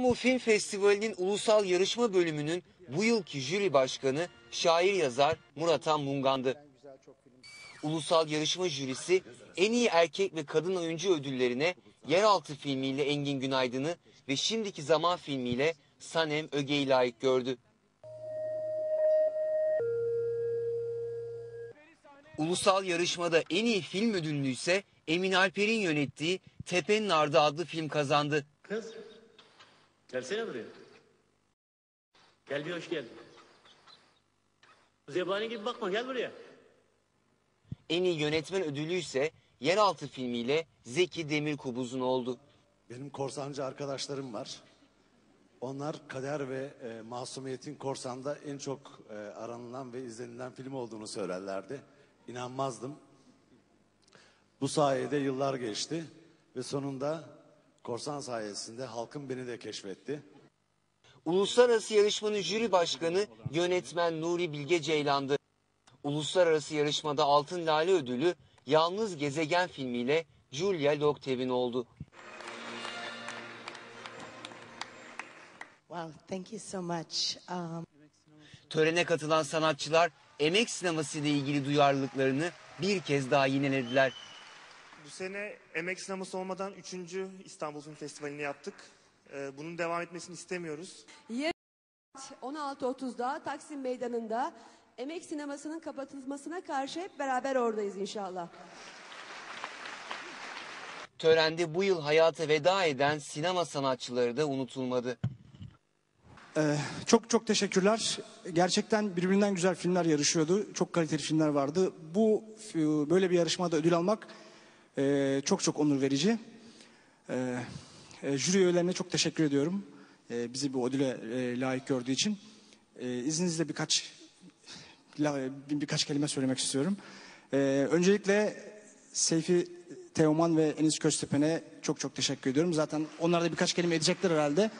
İstanbul Film Festivali'nin ulusal yarışma bölümünün bu yılki jüri başkanı şair yazar Murat Han Mungan'dı. Ulusal yarışma jürisi en iyi erkek ve kadın oyuncu ödüllerine Yeraltı filmiyle Engin Günaydın'ı ve Şimdiki Zaman filmiyle Sanem Öge'yi layık gördü. Ulusal yarışmada en iyi film ödülünü ise Emin Alper'in yönettiği Tepenin Ardı adlı film kazandı. Kız. Gelsene buraya. Gel bir hoş geldin. Zebani gibi bakma gel buraya. En iyi yönetmen ödülü ise Yeraltı filmiyle Zeki Demirkubuz'un oldu. Benim korsancı arkadaşlarım var. Onlar Kader ve e, Masumiyet'in Korsan'da en çok e, aranılan ve izlenilen film olduğunu söylerlerdi. İnanmazdım. Bu sayede yıllar geçti ve sonunda Korsan sayesinde halkım beni de keşfetti. Uluslararası yarışmanın jüri başkanı yönetmen Nuri Bilge Ceylan'dı. Uluslararası yarışmada Altın Lale ödülü Yalnız Gezegen filmiyle Julia Loktev'in oldu. Wow, thank you so much. Um, Törene katılan sanatçılar emek sineması ile ilgili duyarlılıklarını bir kez daha yinelediler. Bu sene emek sineması olmadan 3. İstanbul Film Festivali'ni yaptık. Ee, bunun devam etmesini istemiyoruz. Yarın saat 16.30'da Taksim Meydanı'nda Emek Sineması'nın kapatılmasına karşı hep beraber oradayız inşallah. Törende bu yıl hayata veda eden sinema sanatçıları da unutulmadı. Ee, çok çok teşekkürler. Gerçekten birbirinden güzel filmler yarışıyordu. Çok kaliteli filmler vardı. Bu e, böyle bir yarışmada ödül almak e, çok çok onur verici. Ee, e, jüri üyelerine çok teşekkür ediyorum. E, bizi bu ödüle e, layık gördüğü için. E, izninizle birkaç la- bir- birkaç kelime söylemek istiyorum. E, öncelikle Seyfi Teoman ve Enis Köztepen'e çok çok teşekkür ediyorum. Zaten onlar da birkaç kelime edecekler herhalde.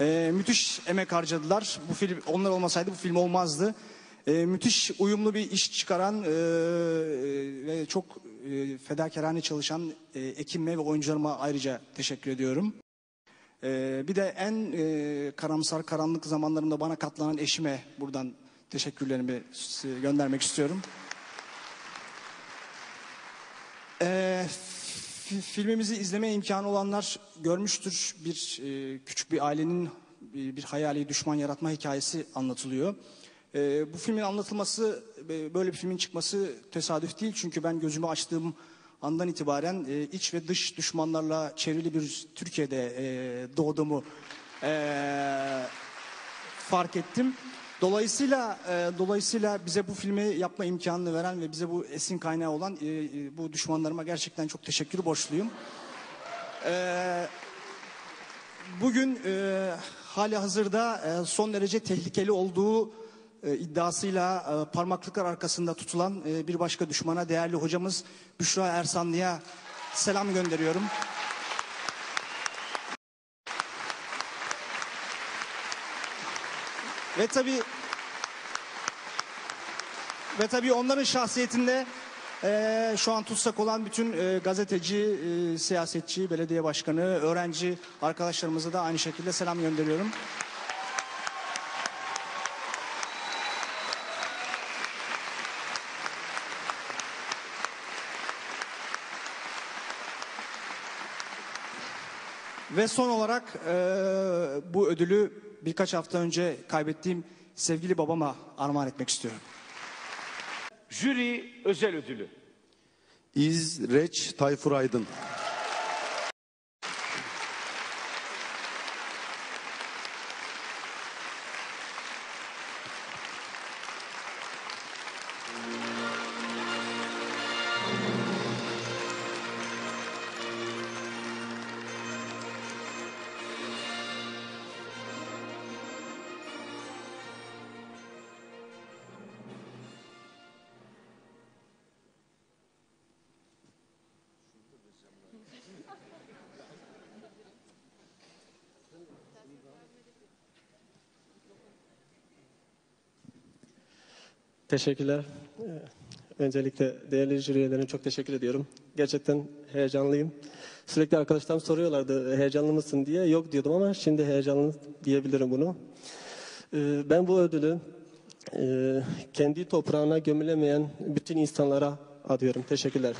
Ee, müthiş emek harcadılar. Bu film onlar olmasaydı bu film olmazdı. Ee, müthiş uyumlu bir iş çıkaran e, ve çok e, fedakarane çalışan e, ekibime ve oyuncularıma ayrıca teşekkür ediyorum. Ee, bir de en e, karamsar karanlık zamanlarımda bana katlanan eşime buradan teşekkürlerimi göndermek istiyorum. Fi- filmimizi izleme imkanı olanlar görmüştür. Bir e, küçük bir ailenin bir hayali düşman yaratma hikayesi anlatılıyor. Ee, bu filmin anlatılması, e, böyle bir filmin çıkması tesadüf değil. Çünkü ben gözümü açtığım andan itibaren e, iç ve dış düşmanlarla çevrili bir Türkiye'de e, doğduğumu e, fark ettim. Dolayısıyla e, dolayısıyla bize bu filmi yapma imkanını veren ve bize bu esin kaynağı olan e, e, bu düşmanlarıma gerçekten çok teşekkür borçluyum. E, bugün e, hali hazırda e, son derece tehlikeli olduğu e, iddiasıyla e, parmaklıklar arkasında tutulan e, bir başka düşmana değerli hocamız Büşra Ersanlı'ya selam gönderiyorum. Ve tabii ve tabii onların şahsiyetinde eee, şu an tutsak olan bütün eee, gazeteci, eee, siyasetçi, belediye başkanı, öğrenci arkadaşlarımıza da aynı şekilde selam gönderiyorum. Ve son olarak eee, bu ödülü birkaç hafta önce kaybettiğim sevgili babama armağan etmek istiyorum. Jüri özel ödülü. İzreç Tayfur Aydın. Teşekkürler. Ee, Öncelikle değerli jüri çok teşekkür ediyorum. Gerçekten heyecanlıyım. Sürekli arkadaşlarım soruyorlardı heyecanlı mısın diye. Yok diyordum ama şimdi heyecanlı diyebilirim bunu. Ee, Ben bu ödülü e, kendi toprağına gömülemeyen bütün insanlara adıyorum. Teşekkürler.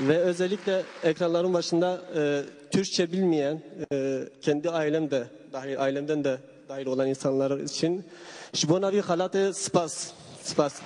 Ve özellikle ekranların başında e, Türkçe bilmeyen, e, kendi ailem de dahil, ailemden de dahil olan insanlar için Şibonavi halate spas. Spas.